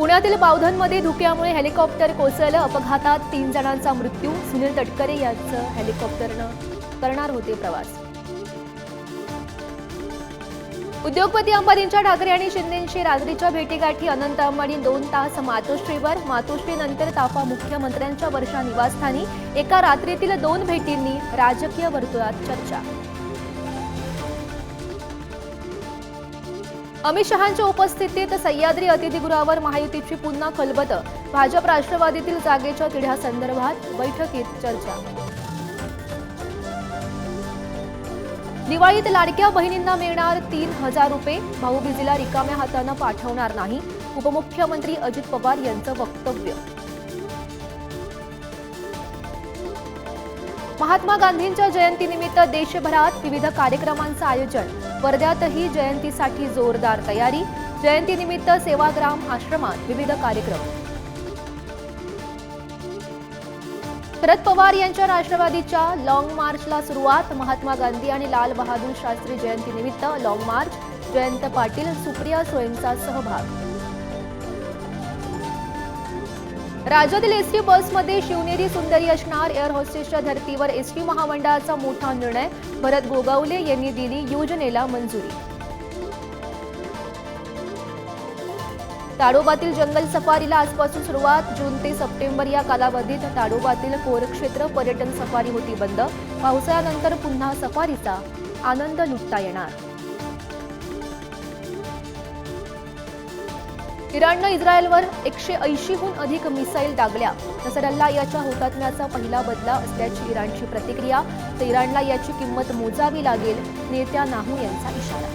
पुण्यातील बावधनमध्ये धुक्यामुळे हेलिकॉप्टर कोसळलं. अपघातात तीन जणांचा मृत्यू. सुनील तटकरे यांचं हेलिकॉप्टरनं करणार होते प्रवास. उद्योगपती अंबानींच्या ठाकरे आणि शिंदेशी रात्रीच्या भेटीगाठी अनंत अंबानी दोन तास मातोश्रीवर. मातोश्रीनंतर ताफा मुख्यमंत्र्यांच्या वर्षा निवासस्थानी. एका रात्रीतील दोन भेटींनी राजकीय वर्तुळात चर्चा. अमित शहांच्या उपस्थितीत सह्याद्री अतिथीगृहावर महायुतीची पुन्हा खलबत. भाजप राष्ट्रवादीतील जागेच्या तिढ्यासंदर्भात बैठकीत चर्चा. दिवाळीत लाडक्या बहिणींना मिळणार तीन हजार रुपये. भाऊबीजीला रिकाम्या हातानं पाठवणार नाही. उपमुख्यमंत्री अजित पवार यांचं वक्तव्य. महात्मा गांधींच्या जयंतीनिमित्त देशभरात विविध कार्यक्रमांचं आयोजन. वर्ध्यातही जयंतीसाठी जोरदार तयारी. जयंतीनिमित्त सेवाग्राम आश्रमात विविध कार्यक्रम. शरद पवार यांच्या राष्ट्रवादीच्या लॉंग मार्चला सुरुवात. महात्मा गांधी आणि लाल बहादूर शास्त्री जयंतीनिमित्त लॉंग मार्च जयंत पाटील सुप्रिया स्वयंचा सहभाग. राज्यातील एस टी बसमध्ये शिवनेरी सुंदरी असणार एअर होस्टेसच्या धर्तीवर एसटी महामंडळाचा मोठा निर्णय भरत गोगावले यांनी दिली योजनेला मंजुरी. ताडोबातील जंगल सफारीला आजपासून सुरुवात. जून ते सप्टेंबर या कालावधीत ताडोबातील कोरक्षेत्र पर्यटन सफारी होती बंद. पावसाळ्यानंतर पुन्हा सफारीचा आनंद लुटता येणार. इराणनं इस्रायलवर एकशे ऐंशीहून अधिक मिसाईल डागल्या. नसरल्ला याच्या हुतात्म्याचा पहिला बदला असल्याची इराणची प्रतिक्रिया तर इराणला याची किंमत मोजावी लागेल नेत्या नाहू यांचा इशारा.